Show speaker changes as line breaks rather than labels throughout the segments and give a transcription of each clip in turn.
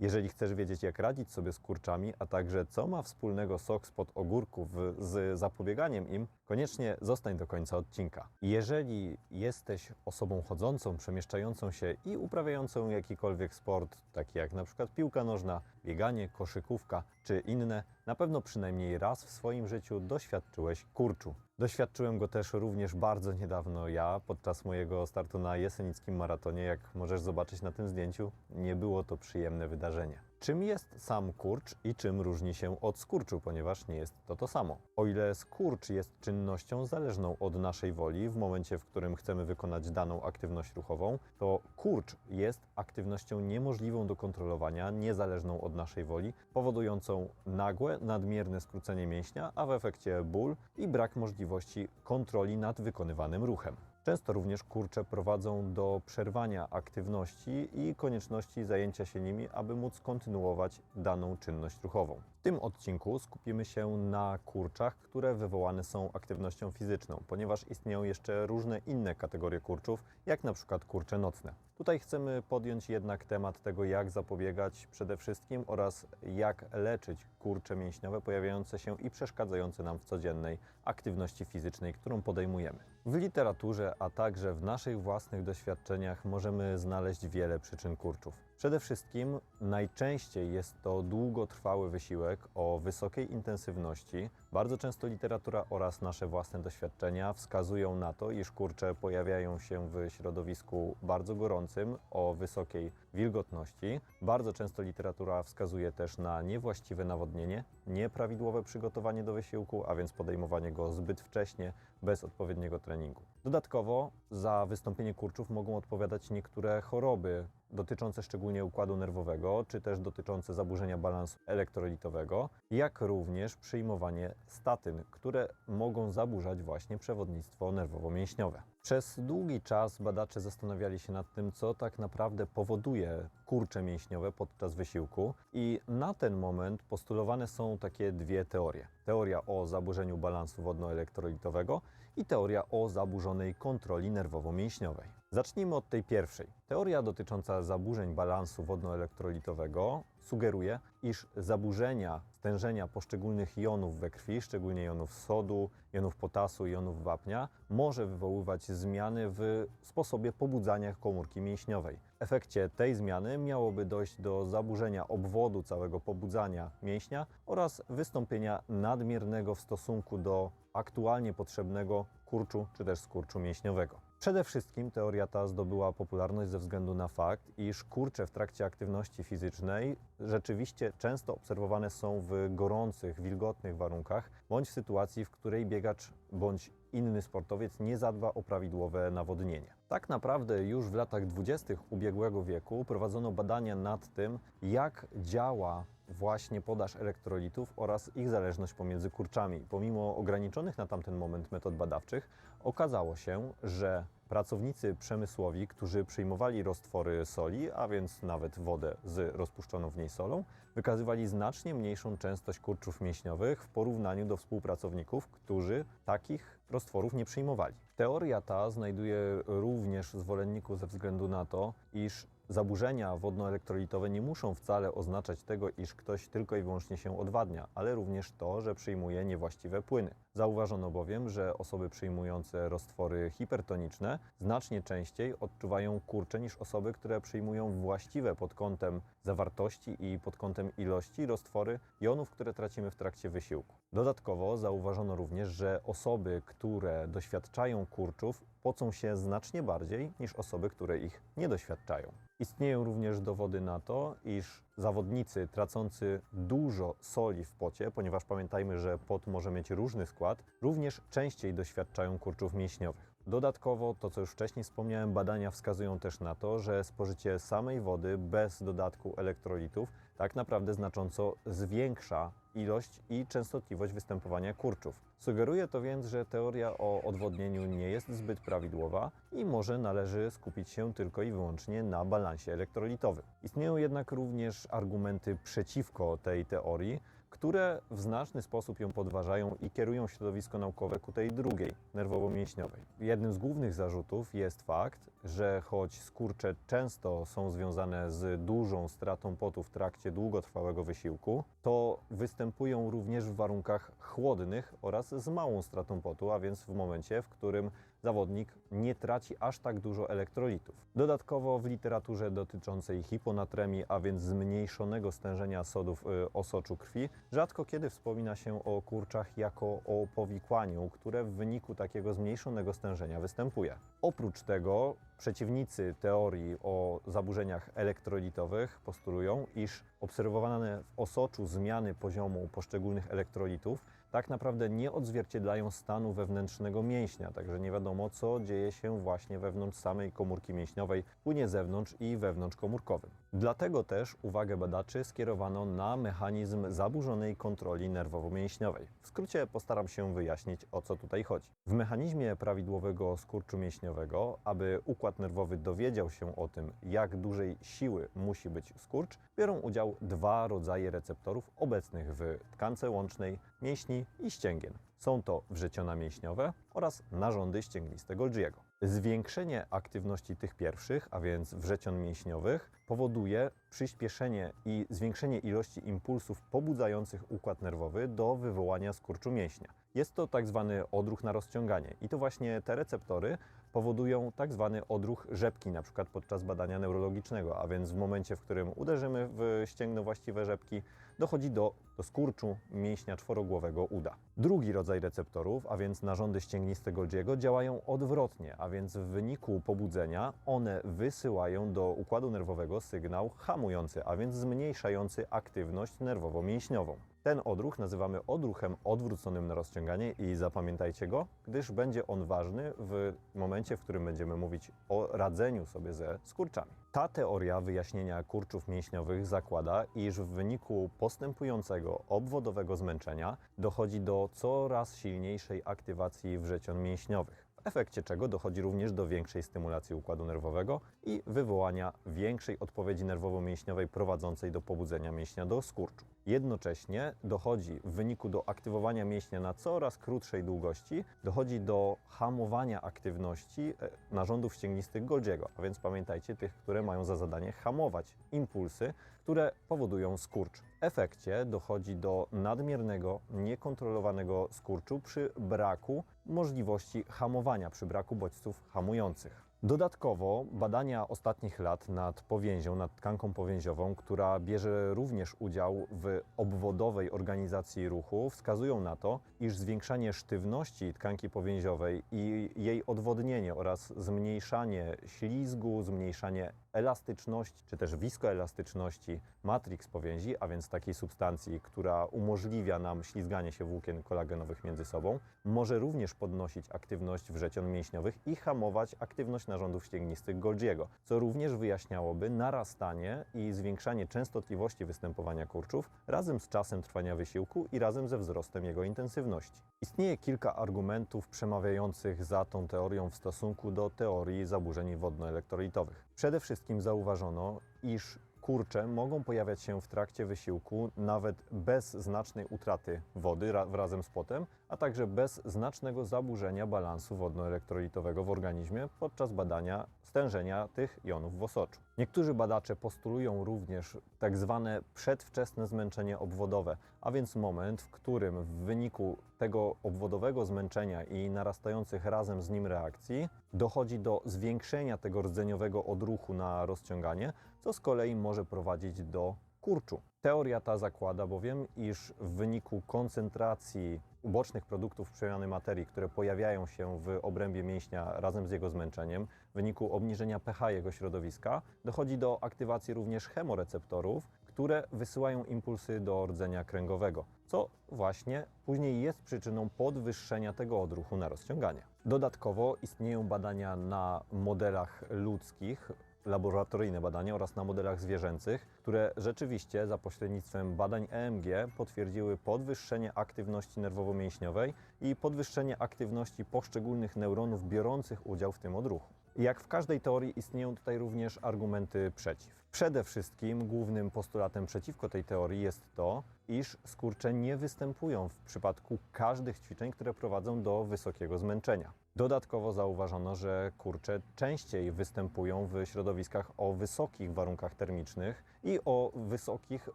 Jeżeli chcesz wiedzieć, jak radzić sobie z kurczami, a także co ma wspólnego sok spod ogórków z zapobieganiem im, koniecznie zostań do końca odcinka. Jeżeli jesteś osobą chodzącą, przemieszczającą się i uprawiającą jakikolwiek sport, taki jak na przykład piłka nożna, bieganie, koszykówka czy inne, na pewno przynajmniej raz w swoim życiu doświadczyłeś kurczu. Doświadczyłem go też również bardzo niedawno ja, podczas mojego startu na jesenickim maratonie. Jak możesz zobaczyć na tym zdjęciu, nie było to przyjemne wydarzenie. Czym jest sam kurcz i czym różni się od skurczu, ponieważ nie jest to to samo. O ile skurcz jest czynnością zależną od naszej woli w momencie, w którym chcemy wykonać daną aktywność ruchową, to kurcz jest aktywnością niemożliwą do kontrolowania, niezależną od naszej woli, powodującą nagłe, nadmierne skrócenie mięśnia, a w efekcie ból i brak możliwości kontroli nad wykonywanym ruchem. Często również kurcze prowadzą do przerwania aktywności i konieczności zajęcia się nimi, aby móc kontynuować daną czynność ruchową. W tym odcinku skupimy się na kurczach, które wywołane są aktywnością fizyczną, ponieważ istnieją jeszcze różne inne kategorie kurczów, jak na przykład kurcze nocne. Tutaj chcemy podjąć jednak temat tego, jak zapobiegać przede wszystkim oraz jak leczyć kurcze mięśniowe pojawiające się i przeszkadzające nam w codziennej aktywności fizycznej, którą podejmujemy. W literaturze, a także w naszych własnych doświadczeniach możemy znaleźć wiele przyczyn kurczów. Przede wszystkim najczęściej jest to długotrwały wysiłek o wysokiej intensywności. Bardzo często literatura oraz nasze własne doświadczenia wskazują na to, iż kurcze pojawiają się w środowisku bardzo gorącym o wysokiej wilgotności. Bardzo często literatura wskazuje też na niewłaściwe nawodnienie, nieprawidłowe przygotowanie do wysiłku, a więc podejmowanie go zbyt wcześnie, bez odpowiedniego treningu. Dodatkowo za wystąpienie kurczów mogą odpowiadać niektóre choroby dotyczące szczególnie układu nerwowego, czy też dotyczące zaburzenia balansu elektrolitowego, jak również przyjmowanie statyn, które mogą zaburzać właśnie przewodnictwo nerwowo-mięśniowe. Przez długi czas badacze zastanawiali się nad tym, co tak naprawdę powoduje kurcze mięśniowe podczas wysiłku i na ten moment postulowane są takie dwie teorie. Teoria o zaburzeniu balansu wodnoelektrolitowego i teoria o zaburzonej kontroli nerwowo-mięśniowej. Zacznijmy od tej pierwszej. Teoria dotycząca zaburzeń balansu wodnoelektrolitowego sugeruje, iż zaburzenia stężenia poszczególnych jonów we krwi, szczególnie jonów sodu, jonów potasu i jonów wapnia, może wywoływać zmiany w sposobie pobudzania komórki mięśniowej. W efekcie tej zmiany miałoby dojść do zaburzenia obwodu całego pobudzania mięśnia oraz wystąpienia nadmiernego w stosunku do aktualnie potrzebnego kurczu czy też skurczu mięśniowego. Przede wszystkim teoria ta zdobyła popularność ze względu na fakt, iż kurcze w trakcie aktywności fizycznej rzeczywiście często obserwowane są w gorących, wilgotnych warunkach, bądź w sytuacji, w której biegacz bądź inny sportowiec nie zadba o prawidłowe nawodnienie. Tak naprawdę już w latach 20. ubiegłego wieku prowadzono badania nad tym, jak działa właśnie podaż elektrolitów oraz ich zależność pomiędzy kurczami. Pomimo ograniczonych na tamten moment metod badawczych, okazało się, że pracownicy przemysłowi, którzy przyjmowali roztwory soli, a więc nawet wodę z rozpuszczoną w niej solą, wykazywali znacznie mniejszą częstość kurczów mięśniowych w porównaniu do współpracowników, którzy takich roztworów nie przyjmowali. Teoria ta znajduje również zwolenników ze względu na to, iż Zaburzenia wodnoelektrolitowe nie muszą wcale oznaczać tego, iż ktoś tylko i wyłącznie się odwadnia, ale również to, że przyjmuje niewłaściwe płyny. Zauważono bowiem, że osoby przyjmujące roztwory hipertoniczne znacznie częściej odczuwają kurcze niż osoby, które przyjmują właściwe pod kątem zawartości i pod kątem ilości roztwory jonów, które tracimy w trakcie wysiłku. Dodatkowo zauważono również, że osoby, które doświadczają kurczów, pocą się znacznie bardziej niż osoby, które ich nie doświadczają. Istnieją również dowody na to, iż zawodnicy tracący dużo soli w pocie, ponieważ pamiętajmy, że pot może mieć różny skład, również częściej doświadczają kurczów mięśniowych. Dodatkowo, to co już wcześniej wspomniałem, badania wskazują też na to, że spożycie samej wody bez dodatku elektrolitów tak naprawdę znacząco zwiększa ilość i częstotliwość występowania kurczów. Sugeruje to więc, że teoria o odwodnieniu nie jest zbyt prawidłowa i może należy skupić się tylko i wyłącznie na balansie elektrolitowym. Istnieją jednak również argumenty przeciwko tej teorii, które w znaczny sposób ją podważają i kierują środowisko naukowe ku tej drugiej, nerwowo-mięśniowej. Jednym z głównych zarzutów jest fakt, że choć skurcze często są związane z dużą stratą potu w trakcie długotrwałego wysiłku, to występują również w warunkach chłodnych oraz z małą stratą potu, a więc w momencie, w którym zawodnik nie traci aż tak dużo elektrolitów. Dodatkowo w literaturze dotyczącej hiponatremii, a więc zmniejszonego stężenia sodów y, osoczu krwi, rzadko kiedy wspomina się o kurczach jako o powikłaniu, które w wyniku takiego zmniejszonego stężenia występuje. Oprócz tego przeciwnicy teorii o zaburzeniach elektrolitowych postulują, iż obserwowane w osoczu zmiany poziomu poszczególnych elektrolitów tak naprawdę nie odzwierciedlają stanu wewnętrznego mięśnia, także nie wiadomo, co dzieje się właśnie wewnątrz samej komórki mięśniowej, płynie zewnątrz i wewnątrzkomórkowym. Dlatego też uwagę badaczy skierowano na mechanizm zaburzonej kontroli nerwowo-mięśniowej. W skrócie postaram się wyjaśnić, o co tutaj chodzi. W mechanizmie prawidłowego skurczu mięśniowego, aby układ nerwowy dowiedział się o tym, jak dużej siły musi być skurcz, biorą udział dwa rodzaje receptorów obecnych w tkance łącznej mięśni i ścięgien. Są to wrzeciona mięśniowe oraz narządy ścięgniste Golgiego. Zwiększenie aktywności tych pierwszych, a więc wrzeción mięśniowych, powoduje przyspieszenie i zwiększenie ilości impulsów pobudzających układ nerwowy do wywołania skurczu mięśnia. Jest to tak zwany odruch na rozciąganie i to właśnie te receptory powodują tak zwany odruch rzepki, na przykład podczas badania neurologicznego, a więc w momencie, w którym uderzymy w ścięgno właściwe rzepki, dochodzi do, do skurczu mięśnia czworogłowego uda. Drugi rodzaj receptorów, a więc narządy ścięgniste Golgiego, działają odwrotnie, a więc w wyniku pobudzenia one wysyłają do układu nerwowego sygnał hamujący, a więc zmniejszający aktywność nerwowo-mięśniową. Ten odruch nazywamy odruchem odwróconym na rozciąganie i zapamiętajcie go, gdyż będzie on ważny w momencie, w którym będziemy mówić o radzeniu sobie ze skurczami. Ta teoria wyjaśnienia kurczów mięśniowych zakłada, iż w wyniku postępującego obwodowego zmęczenia dochodzi do coraz silniejszej aktywacji wrzeción mięśniowych w efekcie czego dochodzi również do większej stymulacji układu nerwowego i wywołania większej odpowiedzi nerwowo-mięśniowej prowadzącej do pobudzenia mięśnia do skurczu. Jednocześnie dochodzi w wyniku do aktywowania mięśnia na coraz krótszej długości, dochodzi do hamowania aktywności e, narządów ścięgnistych Golgiego, a więc pamiętajcie tych, które mają za zadanie hamować impulsy, które powodują skurcz. W efekcie dochodzi do nadmiernego, niekontrolowanego skurczu przy braku możliwości hamowania, przy braku bodźców hamujących. Dodatkowo badania ostatnich lat nad powięzią, nad tkanką powięziową, która bierze również udział w obwodowej organizacji ruchu, wskazują na to, iż zwiększanie sztywności tkanki powięziowej i jej odwodnienie oraz zmniejszanie ślizgu, zmniejszanie elastyczności czy też wiskoelastyczności matrix powięzi, a więc takiej substancji, która umożliwia nam ślizganie się włókien kolagenowych między sobą, może również podnosić aktywność wrzeción mięśniowych i hamować aktywność narządów ścięgnistych Golgiego, co również wyjaśniałoby narastanie i zwiększanie częstotliwości występowania kurczów razem z czasem trwania wysiłku i razem ze wzrostem jego intensywności. Istnieje kilka argumentów przemawiających za tą teorią w stosunku do teorii zaburzeń wodnoelektrolitowych. Przede wszystkim zauważono, iż kurcze mogą pojawiać się w trakcie wysiłku nawet bez znacznej utraty wody ra razem z potem, a także bez znacznego zaburzenia balansu wodnoelektrolitowego w organizmie podczas badania stężenia tych jonów w osoczu. Niektórzy badacze postulują również tak zwane przedwczesne zmęczenie obwodowe, a więc moment, w którym w wyniku tego obwodowego zmęczenia i narastających razem z nim reakcji dochodzi do zwiększenia tego rdzeniowego odruchu na rozciąganie, co z kolei może prowadzić do kurczu. Teoria ta zakłada bowiem, iż w wyniku koncentracji ubocznych produktów przemiany materii, które pojawiają się w obrębie mięśnia razem z jego zmęczeniem, w wyniku obniżenia pH jego środowiska, dochodzi do aktywacji również chemoreceptorów, które wysyłają impulsy do rdzenia kręgowego, co właśnie później jest przyczyną podwyższenia tego odruchu na rozciąganie. Dodatkowo istnieją badania na modelach ludzkich, laboratoryjne badania oraz na modelach zwierzęcych, które rzeczywiście za pośrednictwem badań EMG potwierdziły podwyższenie aktywności nerwowo-mięśniowej i podwyższenie aktywności poszczególnych neuronów biorących udział w tym odruchu. Jak w każdej teorii istnieją tutaj również argumenty przeciw. Przede wszystkim głównym postulatem przeciwko tej teorii jest to, iż skurcze nie występują w przypadku każdych ćwiczeń, które prowadzą do wysokiego zmęczenia. Dodatkowo zauważono, że kurcze częściej występują w środowiskach o wysokich warunkach termicznych i o wysokich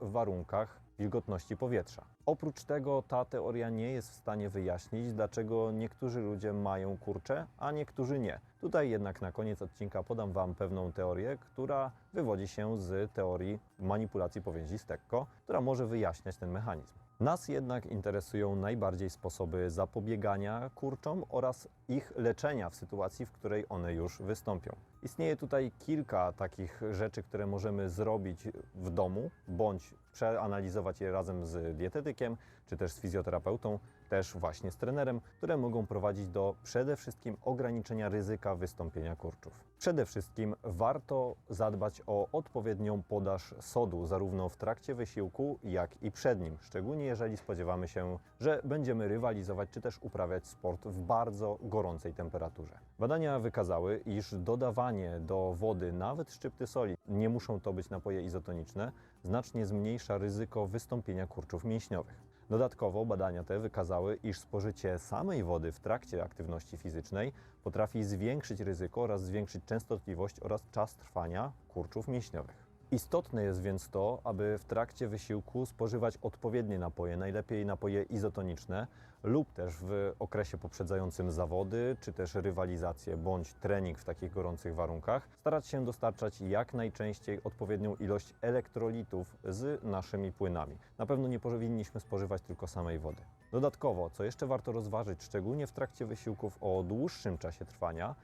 warunkach wilgotności powietrza. Oprócz tego ta teoria nie jest w stanie wyjaśnić, dlaczego niektórzy ludzie mają kurcze, a niektórzy nie. Tutaj jednak na koniec odcinka podam Wam pewną teorię, która wywodzi się z teorii manipulacji powięzi Stekko, która może wyjaśniać ten mechanizm. Nas jednak interesują najbardziej sposoby zapobiegania kurczom oraz ich leczenia w sytuacji, w której one już wystąpią. Istnieje tutaj kilka takich rzeczy, które możemy zrobić w domu, bądź przeanalizować je razem z dietetykiem, czy też z fizjoterapeutą, też właśnie z trenerem, które mogą prowadzić do przede wszystkim ograniczenia ryzyka wystąpienia kurczów. Przede wszystkim warto zadbać o odpowiednią podaż sodu, zarówno w trakcie wysiłku, jak i przed nim, szczególnie jeżeli spodziewamy się, że będziemy rywalizować czy też uprawiać sport w bardzo gorącej temperaturze. Badania wykazały, iż dodawanie do wody nawet szczypty soli, nie muszą to być napoje izotoniczne, znacznie zmniejsza ryzyko wystąpienia kurczów mięśniowych. Dodatkowo badania te wykazały, iż spożycie samej wody w trakcie aktywności fizycznej potrafi zwiększyć ryzyko oraz zwiększyć częstotliwość oraz czas trwania kurczów mięśniowych. Istotne jest więc to, aby w trakcie wysiłku spożywać odpowiednie napoje, najlepiej napoje izotoniczne lub też w okresie poprzedzającym zawody, czy też rywalizację bądź trening w takich gorących warunkach, starać się dostarczać jak najczęściej odpowiednią ilość elektrolitów z naszymi płynami. Na pewno nie powinniśmy spożywać tylko samej wody. Dodatkowo, co jeszcze warto rozważyć, szczególnie w trakcie wysiłków o dłuższym czasie trwania,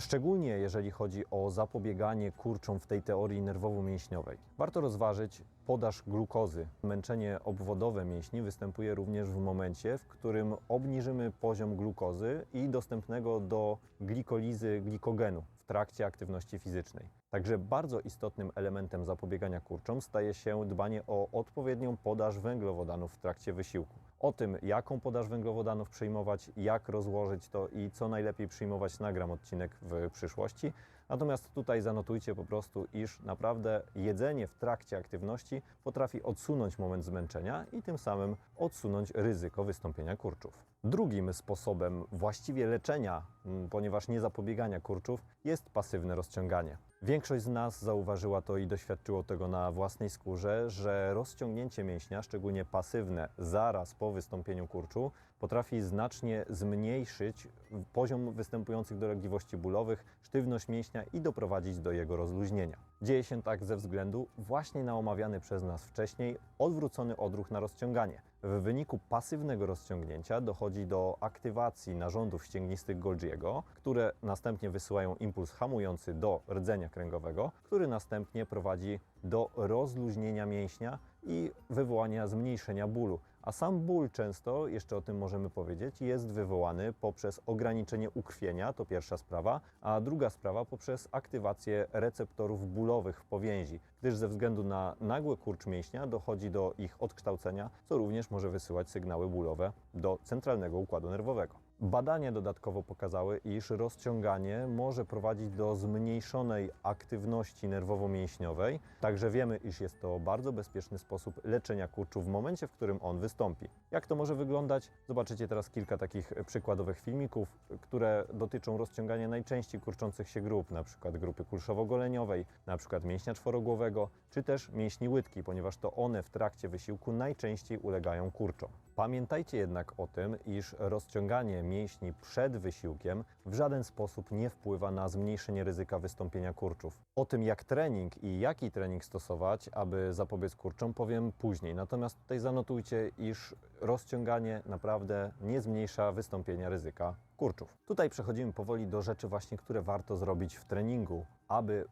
Szczególnie jeżeli chodzi o zapobieganie kurczom w tej teorii nerwowo-mięśniowej. Warto rozważyć podaż glukozy. Męczenie obwodowe mięśni występuje również w momencie, w którym obniżymy poziom glukozy i dostępnego do glikolizy glikogenu w trakcie aktywności fizycznej. Także bardzo istotnym elementem zapobiegania kurczom staje się dbanie o odpowiednią podaż węglowodanów w trakcie wysiłku. O tym, jaką podaż węglowodanów przyjmować, jak rozłożyć to i co najlepiej przyjmować, nagram odcinek w przyszłości. Natomiast tutaj zanotujcie po prostu, iż naprawdę jedzenie w trakcie aktywności potrafi odsunąć moment zmęczenia i tym samym odsunąć ryzyko wystąpienia kurczów. Drugim sposobem właściwie leczenia, m, ponieważ nie zapobiegania kurczów, jest pasywne rozciąganie. Większość z nas zauważyła to i doświadczyło tego na własnej skórze, że rozciągnięcie mięśnia, szczególnie pasywne, zaraz po wystąpieniu kurczu, potrafi znacznie zmniejszyć poziom występujących dolegliwości bólowych, sztywność mięśnia i doprowadzić do jego rozluźnienia. Dzieje się tak ze względu właśnie na omawiany przez nas wcześniej odwrócony odruch na rozciąganie. W wyniku pasywnego rozciągnięcia dochodzi do aktywacji narządów ścięgnistych Golgiego, które następnie wysyłają impuls hamujący do rdzenia kręgowego, który następnie prowadzi do rozluźnienia mięśnia i wywołania zmniejszenia bólu. A sam ból często, jeszcze o tym możemy powiedzieć, jest wywołany poprzez ograniczenie ukrwienia, to pierwsza sprawa, a druga sprawa poprzez aktywację receptorów bólowych w powięzi, gdyż ze względu na nagły kurcz mięśnia dochodzi do ich odkształcenia, co również może wysyłać sygnały bólowe do centralnego układu nerwowego. Badania dodatkowo pokazały, iż rozciąganie może prowadzić do zmniejszonej aktywności nerwowo-mięśniowej, także wiemy, iż jest to bardzo bezpieczny sposób leczenia kurczu w momencie, w którym on wystąpi. Jak to może wyglądać? Zobaczycie teraz kilka takich przykładowych filmików, które dotyczą rozciągania najczęściej kurczących się grup, przykład grupy kulszowo-goleniowej, przykład mięśnia czworogłowego, czy też mięśni łydki, ponieważ to one w trakcie wysiłku najczęściej ulegają kurczom. Pamiętajcie jednak o tym, iż rozciąganie mięśni przed wysiłkiem w żaden sposób nie wpływa na zmniejszenie ryzyka wystąpienia kurczów. O tym, jak trening i jaki trening stosować, aby zapobiec kurczom, powiem później. Natomiast tutaj zanotujcie, iż rozciąganie naprawdę nie zmniejsza wystąpienia ryzyka kurczów. Tutaj przechodzimy powoli do rzeczy właśnie, które warto zrobić w treningu, aby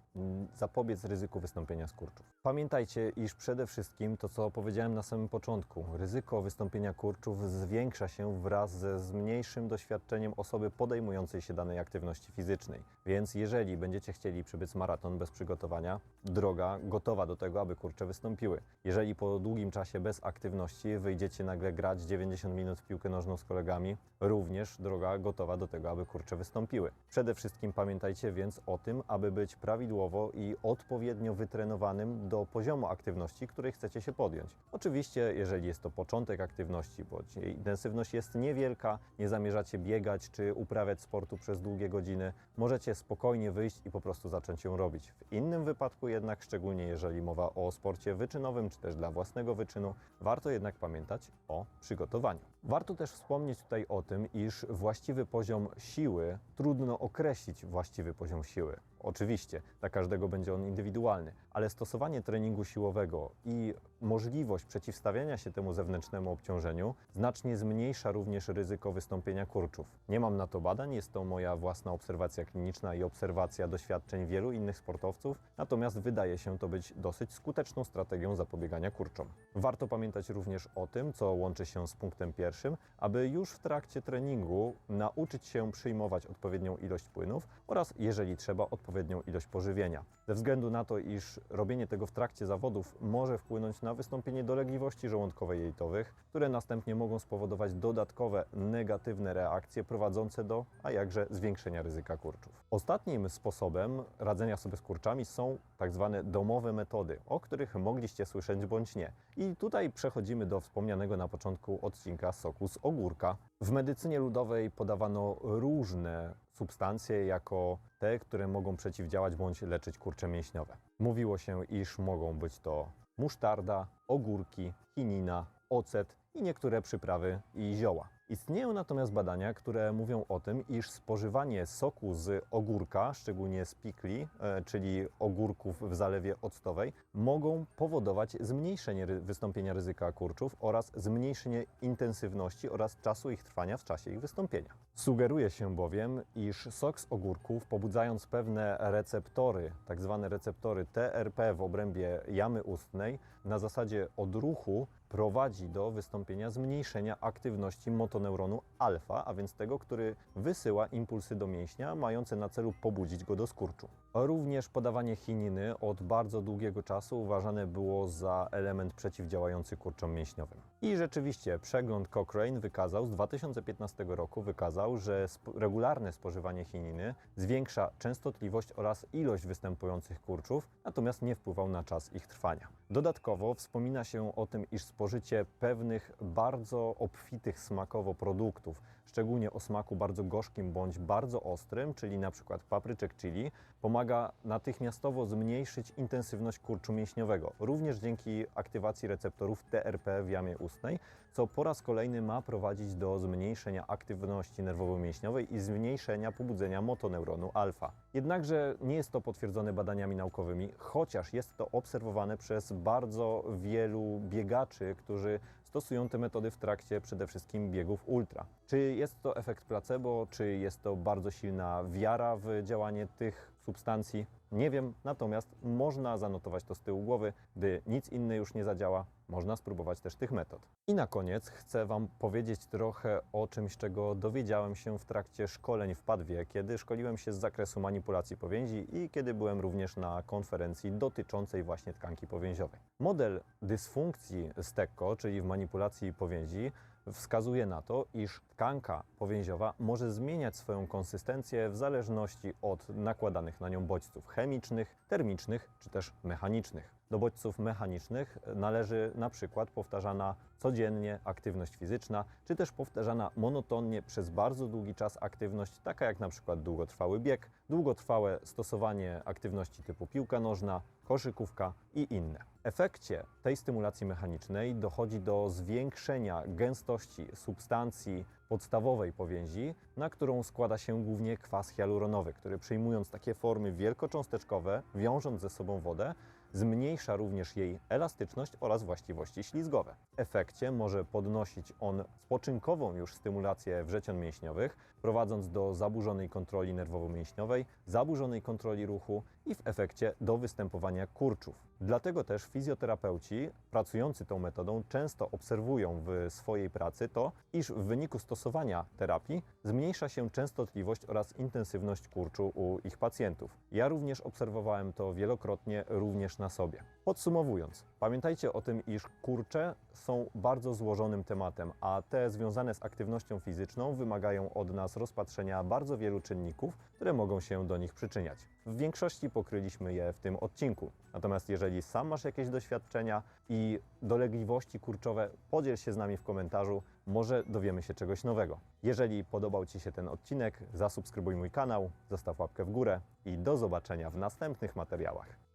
zapobiec ryzyku wystąpienia skurczów. Pamiętajcie, iż przede wszystkim to, co powiedziałem na samym początku, ryzyko wystąpienia kurczów zwiększa się wraz ze zmniejszym doświadczeniem osoby podejmującej się danej aktywności fizycznej. Więc jeżeli będziecie chcieli przebyć maraton bez przygotowania, droga gotowa do tego, aby kurcze wystąpiły. Jeżeli po długim czasie bez aktywności wyjdziecie nagle grać 90 minut w piłkę nożną z kolegami, również droga gotowa do tego, aby kurcze wystąpiły. Przede wszystkim pamiętajcie więc o tym, aby być prawidłowo i odpowiednio wytrenowanym do poziomu aktywności, której chcecie się podjąć. Oczywiście, jeżeli jest to początek aktywności, bądź intensywność jest niewielka, nie zamierzacie biegać czy uprawiać sportu przez długie godziny, możecie spokojnie wyjść i po prostu zacząć ją robić. W innym wypadku jednak, szczególnie jeżeli mowa o sporcie wyczynowym czy też dla własnego wyczynu, warto jednak pamiętać o przygotowaniu. Warto też wspomnieć tutaj o tym, iż właściwy poziom siły trudno określić właściwy poziom siły. Oczywiście, dla każdego będzie on indywidualny, ale stosowanie treningu siłowego i możliwość przeciwstawiania się temu zewnętrznemu obciążeniu znacznie zmniejsza również ryzyko wystąpienia kurczów. Nie mam na to badań, jest to moja własna obserwacja kliniczna i obserwacja doświadczeń wielu innych sportowców, natomiast wydaje się to być dosyć skuteczną strategią zapobiegania kurczom. Warto pamiętać również o tym, co łączy się z punktem pierwszym, aby już w trakcie treningu nauczyć się przyjmować odpowiednią ilość płynów oraz, jeżeli trzeba, odpowiednią ilość pożywienia. Ze względu na to, iż robienie tego w trakcie zawodów może wpłynąć na wystąpienie dolegliwości żołądkowo-jelitowych, które następnie mogą spowodować dodatkowe negatywne reakcje prowadzące do, a jakże, zwiększenia ryzyka kurczów. Ostatnim sposobem radzenia sobie z kurczami są tak zwane domowe metody, o których mogliście słyszeć bądź nie. I tutaj przechodzimy do wspomnianego na początku odcinka soku z ogórka. W medycynie ludowej podawano różne substancje jako te, które mogą przeciwdziałać bądź leczyć kurcze mięśniowe. Mówiło się, iż mogą być to musztarda, ogórki, chinina, ocet i niektóre przyprawy i zioła. Istnieją natomiast badania, które mówią o tym, iż spożywanie soku z ogórka, szczególnie z pikli, e, czyli ogórków w zalewie octowej, mogą powodować zmniejszenie wystąpienia ryzyka kurczów oraz zmniejszenie intensywności oraz czasu ich trwania w czasie ich wystąpienia. Sugeruje się bowiem, iż sok z ogórków, pobudzając pewne receptory, tak zwane receptory TRP w obrębie jamy ustnej, na zasadzie odruchu prowadzi do wystąpienia zmniejszenia aktywności motoneuronu alfa, a więc tego, który wysyła impulsy do mięśnia, mające na celu pobudzić go do skurczu. Również podawanie chininy od bardzo długiego czasu uważane było za element przeciwdziałający kurczom mięśniowym. I rzeczywiście przegląd Cochrane wykazał z 2015 roku wykazał, że sp- regularne spożywanie chininy zwiększa częstotliwość oraz ilość występujących kurczów, natomiast nie wpływał na czas ich trwania. Dodatkowo wspomina się o tym, iż spożycie pewnych bardzo obfitych smakowo produktów, szczególnie o smaku bardzo gorzkim bądź bardzo ostrym, czyli na przykład papryczek chili, pomaga natychmiastowo zmniejszyć intensywność kurczu mięśniowego, również dzięki aktywacji receptorów TRP w jamie ustnej, co po raz kolejny ma prowadzić do zmniejszenia aktywności nerwowo-mięśniowej i zmniejszenia pobudzenia motoneuronu alfa. Jednakże nie jest to potwierdzone badaniami naukowymi, chociaż jest to obserwowane przez bardzo wielu biegaczy, którzy stosują te metody w trakcie przede wszystkim biegów ultra. Czy jest to efekt placebo, czy jest to bardzo silna wiara w działanie tych substancji? Nie wiem, natomiast można zanotować to z tyłu głowy, gdy nic inne już nie zadziała, można spróbować też tych metod. I na koniec chcę Wam powiedzieć trochę o czymś, czego dowiedziałem się w trakcie szkoleń w Padwie, kiedy szkoliłem się z zakresu manipulacji powięzi i kiedy byłem również na konferencji dotyczącej właśnie tkanki powięziowej. Model dysfunkcji stekko, czyli w manipulacji powięzi, wskazuje na to, iż tkanka powięziowa może zmieniać swoją konsystencję w zależności od nakładanych na nią bodźców chemicznych, termicznych czy też mechanicznych. Do bodźców mechanicznych należy na przykład powtarzana codziennie aktywność fizyczna, czy też powtarzana monotonnie przez bardzo długi czas aktywność, taka jak na przykład długotrwały bieg, długotrwałe stosowanie aktywności typu piłka nożna, koszykówka i inne. W efekcie tej stymulacji mechanicznej dochodzi do zwiększenia gęstości substancji podstawowej powięzi, na którą składa się głównie kwas hialuronowy, który przyjmując takie formy wielkocząsteczkowe, wiążąc ze sobą wodę, zmniejsza również jej elastyczność oraz właściwości ślizgowe. W efekcie może podnosić on spoczynkową już stymulację wrzecion mięśniowych, prowadząc do zaburzonej kontroli nerwowo-mięśniowej, zaburzonej kontroli ruchu i w efekcie do występowania kurczów. Dlatego też fizjoterapeuci pracujący tą metodą często obserwują w swojej pracy to, iż w wyniku stosowania terapii zmniejsza się częstotliwość oraz intensywność kurczu u ich pacjentów. Ja również obserwowałem to wielokrotnie również na sobie. Podsumowując, Pamiętajcie o tym, iż kurcze są bardzo złożonym tematem, a te związane z aktywnością fizyczną wymagają od nas rozpatrzenia bardzo wielu czynników, które mogą się do nich przyczyniać. W większości pokryliśmy je w tym odcinku. Natomiast jeżeli sam masz jakieś doświadczenia i dolegliwości kurczowe, podziel się z nami w komentarzu, może dowiemy się czegoś nowego. Jeżeli podobał Ci się ten odcinek, zasubskrybuj mój kanał, zostaw łapkę w górę i do zobaczenia w następnych materiałach.